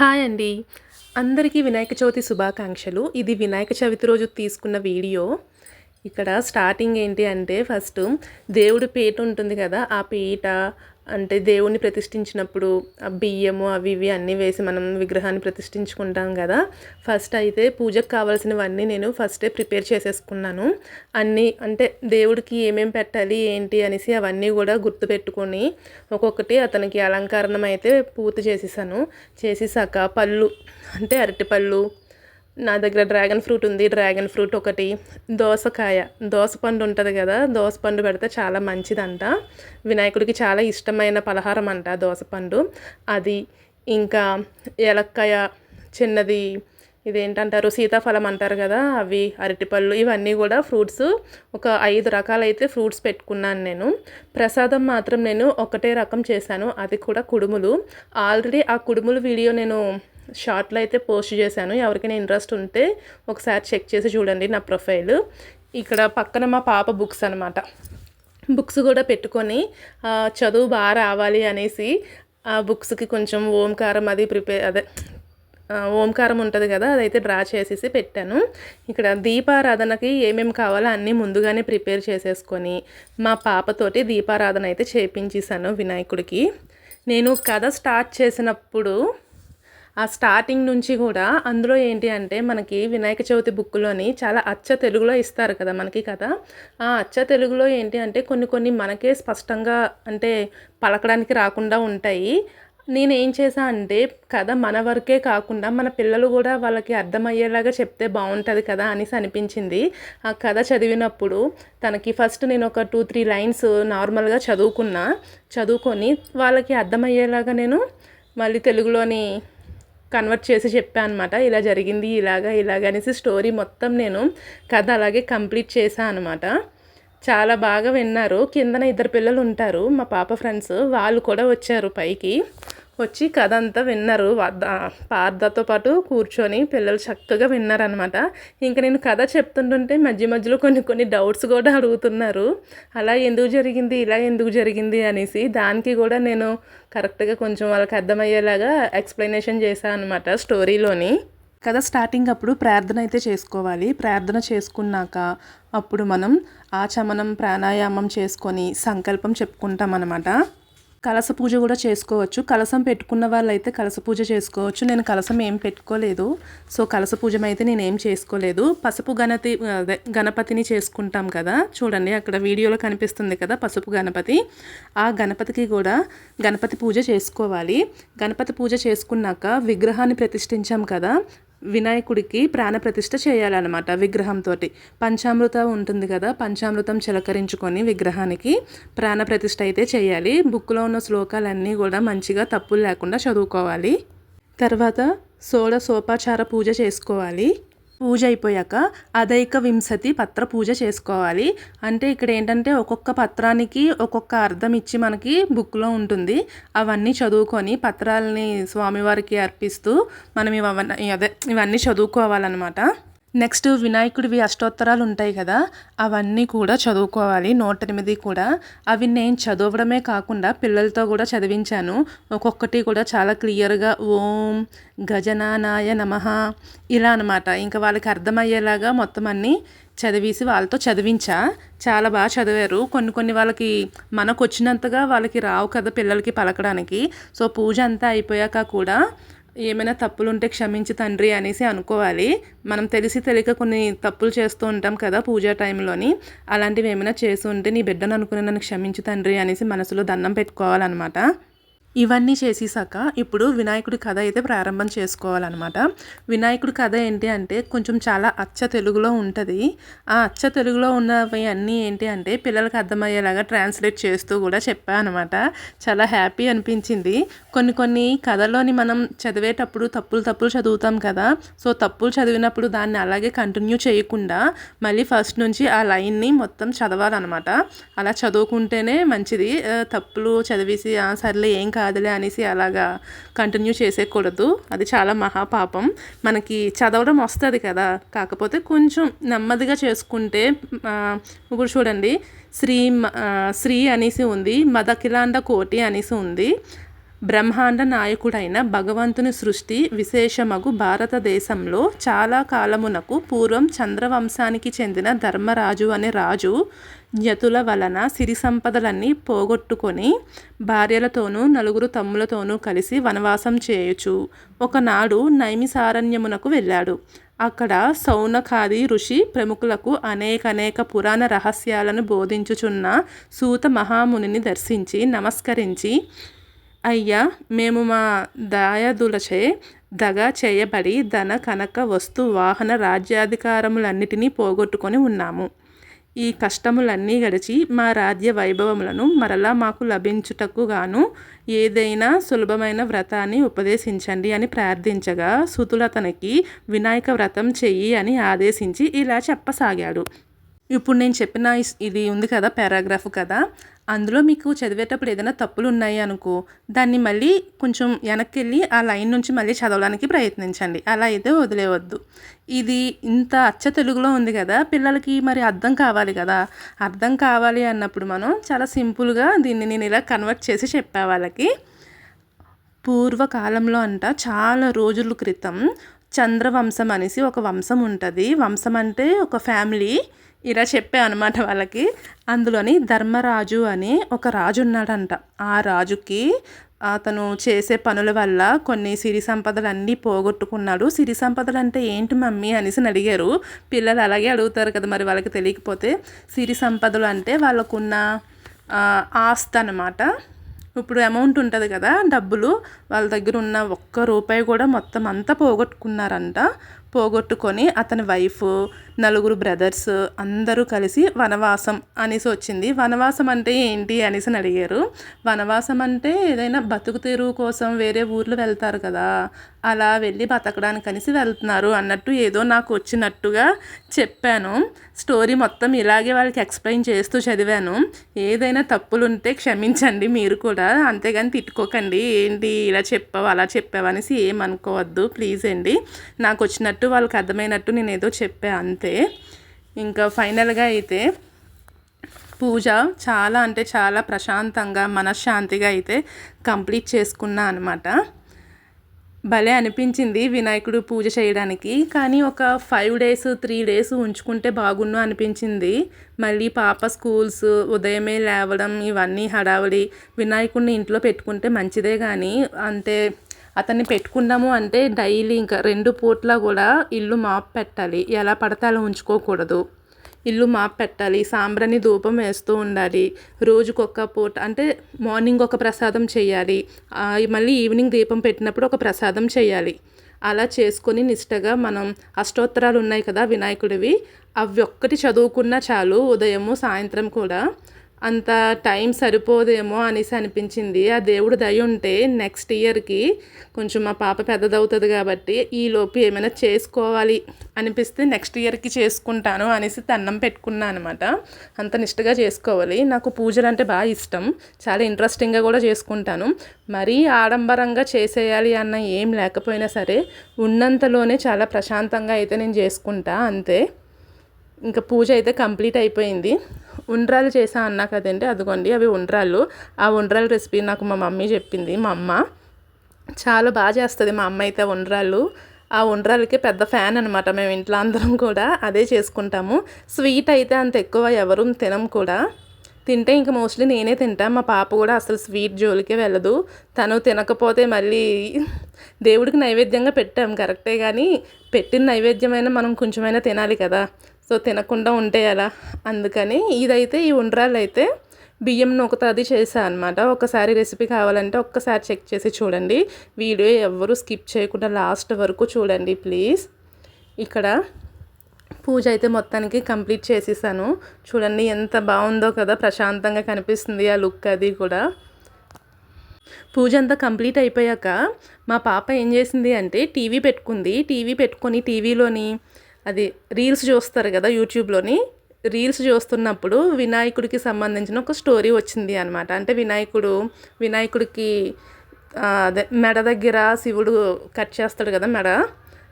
Hi అండి. అందరికీ వినాయక చవితి శుభాకాంక్షలు. ఇది వినాయక చవితి రోజు తీసుకున్న వీడియో. ఇక్కడ స్టార్టింగ్ ఏంటి అంటే ఫస్ట్ దేవుడి పీట ఉంటుంది కదా ఆ పీట అంటే దేవుణ్ణి ప్రతిష్ఠించినప్పుడు ఆ బియ్యము అవి ఇవి అన్నీ వేసి మనం విగ్రహాన్ని ప్రతిష్ఠించుకుంటాం కదా. ఫస్ట్ అయితే పూజకు కావాల్సినవన్నీ నేను ఫస్టే ప్రిపేర్ చేసేసుకున్నాను. అన్నీ అంటే దేవుడికి ఏమేమి పెట్టాలి ఏంటి అనేసి అవన్నీ కూడా గుర్తుపెట్టుకొని ఒక్కొక్కటి అతనికి అలంకరణం అయితే పూర్తి చేసేసాను. చేసేసాక పళ్ళు అంటే అరటిపళ్ళు నా దగ్గర డ్రాగన్ ఫ్రూట్ ఉంది. డ్రాగన్ ఫ్రూట్ ఒకటి దోసకాయ. దోసపండు ఉంటుంది కదా దోసపండు పెడితే చాలా మంచిదంట. వినాయకుడికి చాలా ఇష్టమైన పలహారం అంట దోసపండు అది ఇంకా ఏలక్కాయ చిన్నది ఇదేంటంటారు సీతాఫలం అంటారు కదా అవి అరటిపళ్ళు ఇవన్నీ కూడా ఫ్రూట్స్. ఒక ఐదు రకాలైతే ఫ్రూట్స్ పెట్టుకున్నాను నేను. ప్రసాదం మాత్రం నేను ఒకటే రకం చేశాను. అది కూడా కుడుములు. ఆల్రెడీ ఆ కుడుములు వీడియో నేను షార్ట్లో అయితే పోస్ట్ చేశాను. ఎవరికైనా ఇంట్రెస్ట్ ఉంటే ఒకసారి చెక్ చేసి చూడండి నా ప్రొఫైల్. ఇక్కడ పక్కన మా పాప బుక్స్ అనమాట బుక్స్ కూడా పెట్టుకొని చదువు బాగా రావాలి అనేసి ఆ బుక్స్కి కొంచెం ఓంకారం అది ప్రిపేర్ అదే ఓంకారం ఉంటుంది కదా అదైతే డ్రా చేసేసి పెట్టాను. ఇక్కడ దీపారాధనకి ఏమేమి కావాలో అన్నీ ముందుగానే ప్రిపేర్ చేసేసుకొని మా పాపతోటి దీపారాధన అయితే చేపించేశాను వినాయకుడికి. నేను కథ స్టార్ట్ చేసినప్పుడు ఆ స్టార్టింగ్ నుంచి కూడా అందులో ఏంటి అంటే మనకి వినాయక చవితి బుక్లోని చాలా అచ్చ తెలుగులో ఇస్తారు కదా మనకి కథ ఆ అచ్చ తెలుగులో ఏంటి అంటే కొన్ని కొన్ని మనకే స్పష్టంగా అంటే పలకడానికి రాకుండా ఉంటాయి. నేను ఏం చేశా అంటే కథ మన వరకే కాకుండా మన పిల్లలు కూడా వాళ్ళకి అర్థమయ్యేలాగా చెప్తే బాగుంటుంది కదా అనేసి అనిపించింది. ఆ కథ చదివినప్పుడు తనకి ఫస్ట్ నేను ఒక టూ త్రీ లైన్స్ నార్మల్గా చదువుకున్నా. చదువుకొని వాళ్ళకి అర్థమయ్యేలాగా నేను మళ్ళీ తెలుగులోని కన్వర్ట్ చేసి చెప్పాను అనమాట ఇలా జరిగింది ఇలాగా ఇలాగ అనేసి స్టోరీ మొత్తం నేను కథ అలాగే కంప్లీట్ చేశాను అనమాట చాలా బాగా విన్నారు. కిందన ఇద్దరు పిల్లలు ఉంటారు మా పాప ఫ్రెండ్స్ వాళ్ళు కూడా వచ్చారు పైకి. వచ్చి కథ అంతా విన్నారు వద్ద- పార్థతో పాటు కూర్చొని పిల్లలు చక్కగా విన్నారనమాట ఇంకా నేను కథ చెప్తుంటుంటే మధ్య మధ్యలో కొన్ని కొన్ని డౌట్స్ కూడా అడుగుతున్నారు. అలా ఎందుకు జరిగింది ఇలా ఎందుకు జరిగింది అనేసి దానికి కూడా నేను కరెక్ట్గా కొంచెం వాళ్ళకి అర్థమయ్యేలాగా ఎక్స్ప్లెనేషన్ చేశాను అనమాట స్టోరీలోని. కథ స్టార్టింగ్ అప్పుడు ప్రార్థన అయితే చేసుకోవాలి. ప్రార్థన చేసుకున్నాక అప్పుడు మనం ఆచమనం ప్రాణాయామం చేసుకొని సంకల్పం చెప్పుకుంటాం అనమాట కలస పూజ కూడా చేసుకోవచ్చు. కలసం పెట్టుకున్న వాళ్ళైతే కలస పూజ చేసుకోవచ్చు. నేను కలసం ఏం పెట్టుకోలేదు. సో కలస పూజ అయితే నేను ఏం చేసుకోలేదు. పసుపు గణతి అదే గణపతిని చేసుకుంటాం కదా. చూడండి అక్కడ వీడియోలో కనిపిస్తుంది కదా పసుపు గణపతి. ఆ గణపతికి కూడా గణపతి పూజ చేసుకోవాలి. గణపతి పూజ చేసుకున్నాక విగ్రహాన్ని ప్రతిష్ఠించాం కదా. వినాయకుడికి ప్రాణప్రతిష్ఠ చేయాలన్నమాట విగ్రహంతో పంచామృత ఉంటుంది కదా పంచామృతం చిలకరించుకొని విగ్రహానికి ప్రాణప్రతిష్ఠ అయితే చేయాలి. బుక్లో ఉన్న శ్లోకాలన్నీ కూడా మంచిగా తప్పులు లేకుండా చదువుకోవాలి. తర్వాత సోడ సోపాచార పూజ చేసుకోవాలి. పూజ అయిపోయాక అదైక వింశతి పత్ర పూజ చేసుకోవాలి. అంటే ఇక్కడ ఏంటంటే ఒక్కొక్క పత్రానికి ఒక్కొక్క అర్థం ఇచ్చి మనకి బుక్లో ఉంటుంది. అవన్నీ చదువుకొని పత్రాలని స్వామివారికి అర్పిస్తూ మనం ఇవన్నీ అదే ఇవన్నీ చదువుకోవాలన్నమాట. నెక్స్ట్ వినాయకుడివి అష్టోత్తరాలు ఉంటాయి కదా అవన్నీ కూడా చదువుకోవాలి. నూట ఎనిమిది కూడా. అవి నేను చదవడమే కాకుండా పిల్లలతో కూడా చదివించాను. ఒక్కొక్కటి కూడా చాలా క్లియర్గా ఓం గజనానాయ నమః ఇలా అనమాట ఇంకా వాళ్ళకి అర్థమయ్యేలాగా మొత్తం అన్నీ చదివేసి వాళ్ళతో చదివించా. చాలా బాగా చదివారు. కొన్ని కొన్ని వాళ్ళకి మనకు వచ్చినంతగా వాళ్ళకి రావు కదా పిల్లలకి పలకడానికి. సో పూజ అంతా అయిపోయాక కూడా ఏమైనా తప్పులు ఉంటే క్షమించి తండ్రి అనేసి అనుకోవాలి. మనం తెలిసి తెలియక కొన్ని తప్పులు చేస్తూ ఉంటాం కదా పూజా టైంలోని. అలాంటివి ఏమైనా చేసి ఉంటే నీ బిడ్డను అనుకుని నన్ను క్షమించి తండ్రి అనేసి మనసులో దండం పెట్టుకోవాలన్నమాట. ఇవన్నీ చేసేసాక ఇప్పుడు వినాయకుడి కథ అయితే ప్రారంభం చేసుకోవాలన్నమాట. వినాయకుడి కథ ఏంటి అంటే కొంచెం చాలా అచ్చ తెలుగులో ఉంటుంది. ఆ అచ్చ తెలుగులో ఉన్నవి అన్నీ ఏంటి అంటే పిల్లలకు అర్థమయ్యేలాగా ట్రాన్స్లేట్ చేస్తూ కూడా చెప్పాను అనమాట చాలా హ్యాపీ అనిపించింది. కొన్ని కొన్ని కథలోని మనం చదివేటప్పుడు తప్పులు తప్పులు చదువుతాం కదా. సో తప్పులు చదివినప్పుడు దాన్ని అలాగే కంటిన్యూ చేయకుండా మళ్ళీ ఫస్ట్ నుంచి ఆ లైన్ని మొత్తం చదవాలన్నమాట. అలా చదువుకుంటేనే మంచిది. తప్పులు చదివేసి సర్లే ఏం కాదులే అనేసి అలాగా కంటిన్యూ చేసేయకూడదు అది చాలా మహాపాపం. మనకి చదవడం వస్తుంది కదా. కాకపోతే కొంచెం నెమ్మదిగా చేసుకుంటే ఇప్పుడు చూడండి. శ్రీ మ- శ్రీ అనేసి ఉంది. మదకిలాండ కోటి అనేసి ఉంది. బ్రహ్మాండ నాయకుడైన భగవంతుని సృష్టి విశేషమగు భారతదేశంలో చాలా కాలమునకు పూర్వం చంద్రవంశానికి చెందిన ధర్మరాజు అనే రాజు జ్ఞతుల వలన సిరి సంపదలన్నీ పోగొట్టుకొని భార్యలతోనూ నలుగురు తమ్ములతోనూ కలిసి వనవాసం చేయుచు. ఒకనాడు నైమిసారణ్యమునకు వెళ్ళాడు. అక్కడ సౌనకాది ఋషి ప్రముఖులకు అనేకనేక పురాణ రహస్యాలను బోధించుచున్న సూత మహామునిని దర్శించి నమస్కరించి అయ్యా మేము మా దాయాదులచే దగా చేయబడి ధన కనక వస్తు వాహన రాజ్యాధికారములన్నిటినీ పోగొట్టుకొని ఉన్నాము. ఈ కష్టములన్నీ గడిచి మా రాజ్య వైభవములను మరలా మాకు లభించుటకు గాను ఏదైనా సులభమైన వ్రతాన్ని ఉపదేశించండి అని ప్రార్థించగా సుతులతనికి వినాయక వ్రతం చెయ్యి అని ఆదేశించి ఇలా చెప్పసాగాడు. ఇప్పుడు నేను చెప్పిన ఇది ఉంది కదా పారాగ్రాఫ్ కదా అందులో మీకు చదివేటప్పుడు ఏదైనా తప్పులు ఉన్నాయి అనుకో దాన్ని మళ్ళీ కొంచెం వెనక్కి వెళ్ళి ఆ లైన్ నుంచి మళ్ళీ చదవడానికి ప్రయత్నించండి. అలా అయితే వదిలేవద్దు ఇది ఇంత అచ్చ తెలుగులో ఉంది కదా పిల్లలకి మరి అర్థం కావాలి కదా. అర్థం కావాలి అన్నప్పుడు మనం చాలా సింపుల్గా దీన్ని నేను ఇలా కన్వర్ట్ చేసి చెప్పా వాళ్ళకి. పూర్వకాలంలో అంట చాలా రోజుల క్రితం చంద్రవంశం అనేసి ఒక వంశం ఉంటుంది. వంశం అంటే ఒక ఫ్యామిలీ. ఇలా చెప్పా అనమాట వాళ్ళకి. అందులోని ధర్మరాజు అని ఒక రాజు ఉన్నాడంట. ఆ రాజుకి అతను చేసే పనుల వల్ల కొన్ని సిరి సంపదలన్నీ పోగొట్టుకున్నాడు. సిరి సంపదలు అంటే ఏంటి మమ్మీ అనేసి అడిగారు. పిల్లలు అలాగే అడుగుతారు కదా మరి వాళ్ళకి తెలియకపోతే. సిరి సంపదలు అంటే వాళ్ళకున్న ఆస్త ఆస్తి ఇప్పుడు అమౌంట్ ఉంటుంది కదా డబ్బులు వాళ్ళ దగ్గర ఉన్న ఒక్క రూపాయి కూడా మొత్తం అంతా పోగొట్టుకున్నారంట. పోగొట్టుకొని అతని వైఫ్ నలుగురు బ్రదర్స్ అందరూ కలిసి వనవాసం అనేసి వచ్చింది. వనవాసం అంటే ఏంటి అనేసి అని అడిగారు. వనవాసం అంటే ఏదైనా బతుకు తెరువు కోసం వేరే ఊర్లు వెళ్తారు కదా అలా వెళ్ళి బతకడానికి అనేసి వెళ్తున్నారు అన్నట్టు ఏదో నాకు వచ్చినట్టుగా చెప్పాను. స్టోరీ మొత్తం ఇలాగే వాళ్ళకి ఎక్స్ప్లెయిన్ చేస్తూ చదివాను. ఏదైనా తప్పులుంటే క్షమించండి మీరు కూడా. అంతేగాని తిట్టుకోకండి. ఏంటి ఇలా చెప్పావు అలా చెప్పావు అనేసి ఏమనుకోవద్దు ప్లీజ్ అండి. నాకు వచ్చినట్టు వాళ్ళకి అర్థమైనట్టు నేను ఏదో చెప్పా అంతే. ఇంకా ఫైనల్గా అయితే పూజ చాలా అంటే చాలా ప్రశాంతంగా మనశ్శాంతిగా అయితే కంప్లీట్ చేసుకున్నా అనమాట భలే అనిపించింది వినాయకుడు పూజ చేయడానికి. కానీ ఒక ఫైవ్ డేస్ త్రీ డేస్ ఉంచుకుంటే బాగున్ను అనిపించింది. మళ్ళీ పాప స్కూల్స్ ఉదయమే లేవడం ఇవన్నీ హడావడి వినాయకుడిని ఇంట్లో పెట్టుకుంటే మంచిదే కానీ అంటే అతన్ని పెట్టుకున్నాము అంటే డైలీ ఇంకా రెండు పూట్ల కూడా ఇల్లు మాప్ పెట్టాలి. ఎలా పడితే అలా ఉంచుకోకూడదు. ఇల్లు మాప్ పెట్టాలి సాంబ్రాణి ధూపం వేస్తూ ఉండాలి రోజుకొక పూట అంటే మార్నింగ్ ఒక ప్రసాదం చేయాలి మళ్ళీ ఈవినింగ్ దీపం పెట్టినప్పుడు ఒక ప్రసాదం చేయాలి. అలా చేసుకొని నిష్టగా మనం అష్టోత్తరాలు ఉన్నాయి కదా వినాయకుడివి అవి ఒక్కటి చదువుకున్నా చాలు ఉదయము సాయంత్రం కూడా అంత టైం సరిపోదేమో అనేసి అనిపించింది. ఆ దేవుడు దయ ఉంటే నెక్స్ట్ ఇయర్కి కొంచెం మా పాప పెద్దదవుతుంది కాబట్టి ఈలోపు ఏమైనా చేసుకోవాలి అనిపిస్తే నెక్స్ట్ ఇయర్కి చేసుకుంటాను అనేసి తన్నం పెట్టుకున్నాను అనమాట అంత నిష్టగా చేసుకోవాలి. నాకు పూజలు అంటే బాగా ఇష్టం. చాలా ఇంట్రెస్టింగ్గా కూడా చేసుకుంటాను. మరీ ఆడంబరంగా చేసేయాలి అన్న ఏం లేకపోయినా సరే ఉన్నంతలోనే చాలా ప్రశాంతంగా అయితే నేను చేసుకుంటా. అంతే. ఇంకా పూజ అయితే కంప్లీట్ అయిపోయింది. ఉండ్రాలు చేసా అన్నా కదండి అదిగోండి అవి ఉండ్రాళ్ళు ఆ ఉండ్రాల రెసిపీ నాకు మా మమ్మీ చెప్పింది మా అమ్మ. చాలా బాగా చేస్తుంది మా అమ్మ అయితే ఉండ్రాళ్ళు ఆ ఉండ్రాలకి పెద్ద ఫ్యాన్ అనమాట మేము ఇంట్లో అందరం కూడా అదే చేసుకుంటాము. స్వీట్ అయితే అంత ఎక్కువ ఎవరు తినం కూడా. తింటే ఇంకా మోస్ట్లీ నేనే తింటా మా పాప కూడా అసలు స్వీట్ జోలికే వెళ్ళదు. తను తినకపోతే మళ్ళీ దేవుడికి నైవేద్యంగా పెట్టాం కరెక్టే కానీ పెట్టిన నైవేద్యమైనా మనం కొంచెమైనా తినాలి కదా. సో తినకుండా ఉంటే ఎలా? అందుకని ఇదైతే ఈ ఉండ్రాలు అయితే బియ్యం నూకతాది చేశాను అనమాట ఒకసారి రెసిపీ కావాలంటే ఒక్కసారి చెక్ చేసి చూడండి. వీడియో ఎవ్వరూ స్కిప్ చేయకుండా లాస్ట్ వరకు చూడండి ప్లీజ్. ఇక్కడ పూజ అయితే మొత్తానికి కంప్లీట్ చేసేసాను. చూడండి ఎంత బాగుందో కదా ప్రశాంతంగా కనిపిస్తుంది ఆ లుక్ అది కూడా. పూజ అంతా కంప్లీట్ అయిపోయాక మా పాప ఏం చేసింది అంటే టీవీ పెట్టుకుంది. టీవీ పెట్టుకొని టీవీలోని అది రీల్స్ చూస్తారు కదా యూట్యూబ్లోని. రీల్స్ చూస్తున్నప్పుడు వినాయకుడికి సంబంధించిన ఒక స్టోరీ వచ్చింది అనమాట అంటే వినాయకుడు వినాయకుడికి అదే మెడ దగ్గర శివుడు కట్ చేస్తాడు కదా మెడ.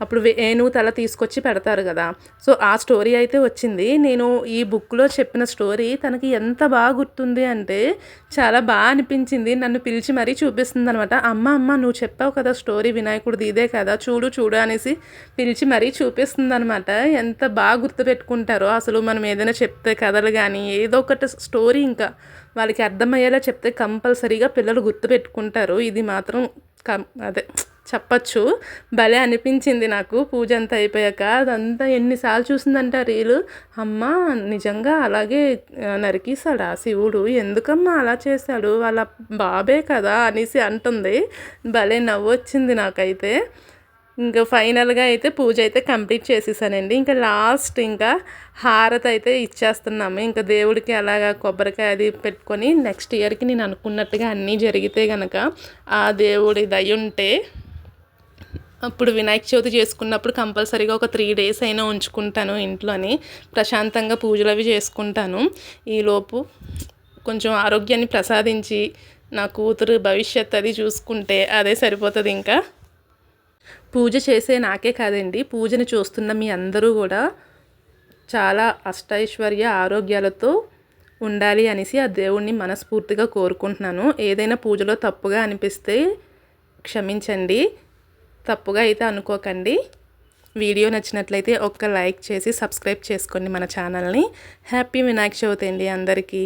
అప్పుడు వే- తల తీసుకొచ్చి పెడతారు కదా. సో ఆ స్టోరీ అయితే వచ్చింది. నేను ఈ బుక్లో చెప్పిన స్టోరీ తనకి ఎంత బాగా గుర్తుంది అంటే చాలా బాగా అనిపించింది. నన్ను పిలిచి మరీ చూపిస్తుంది అనమాట అమ్మ అమ్మ నువ్వు చెప్పావు కదా స్టోరీ వినాయకుడిది ఇదే కదా చూడు చూడు అనేసి పిలిచి మరీ చూపిస్తుంది అనమాట ఎంత బాగా గుర్తుపెట్టుకుంటారో అసలు మనం ఏదైనా చెప్తే కథలు కానీ ఏదో ఒకటి స్టోరీ ఇంకా వాళ్ళకి అర్థమయ్యేలా చెప్తే కంపల్సరీగా పిల్లలు గుర్తుపెట్టుకుంటారు ఇది మాత్రం కం అదే చెప్పచ్చు. భలే అనిపించింది నాకు. పూజ అంతా అయిపోయాక అదంతా ఎన్నిసార్లు చూసిందంటే ఆ రీలు. అమ్మ నిజంగా అలాగే ఆ, నరికేశాడా శివుడు? ఎందుకమ్మా అలా చేశాడు? వాళ్ళ బాబే కదా అనేసి అంటుంది. భలే నవ్వు వచ్చింది నాకైతే. ఇంకా ఫైనల్గా అయితే పూజ అయితే కంప్లీట్ చేసేసానండి. ఇంకా లాస్ట్ ఇంకా హారతి అయితే ఇచ్చేస్తున్నాము. ఇంకా దేవుడికి అలాగా కొబ్బరికాయ అది పెట్టుకొని నెక్స్ట్ ఇయర్కి నేను అనుకున్నట్టుగా అన్నీ జరిగితే గనక ఆ దేవుడి దయ ఉంటే అప్పుడు వినాయక చవితి చేసుకున్నప్పుడు కంపల్సరీగా ఒక త్రీ డేస్ అయినా ఉంచుకుంటాను ఇంట్లోని. ప్రశాంతంగా పూజలు అవి చేసుకుంటాను. ఈలోపు కొంచెం ఆరోగ్యాన్ని ప్రసాదించి నా కూతురు భవిష్యత్ అది చూసుకుంటే అదే సరిపోతుంది ఇంకా. పూజ చేసే నాకే కాదండి. పూజను చూస్తున్న మీ అందరూ కూడా చాలా అష్టైశ్వర్య ఆరోగ్యాలతో ఉండాలి అనేసి ఆ దేవుణ్ణి మనస్ఫూర్తిగా కోరుకుంటున్నాను. ఏదైనా పూజలో తప్పుగా అనిపిస్తే క్షమించండి. తప్పుగా అయితే అనుకోకండి. వీడియో నచ్చినట్లయితే ఒక్క లైక్ చేసి సబ్స్క్రైబ్ చేసుకోండి మన ఛానల్ని. హ్యాపీ వినాయక చవితి అండి అందరికీ.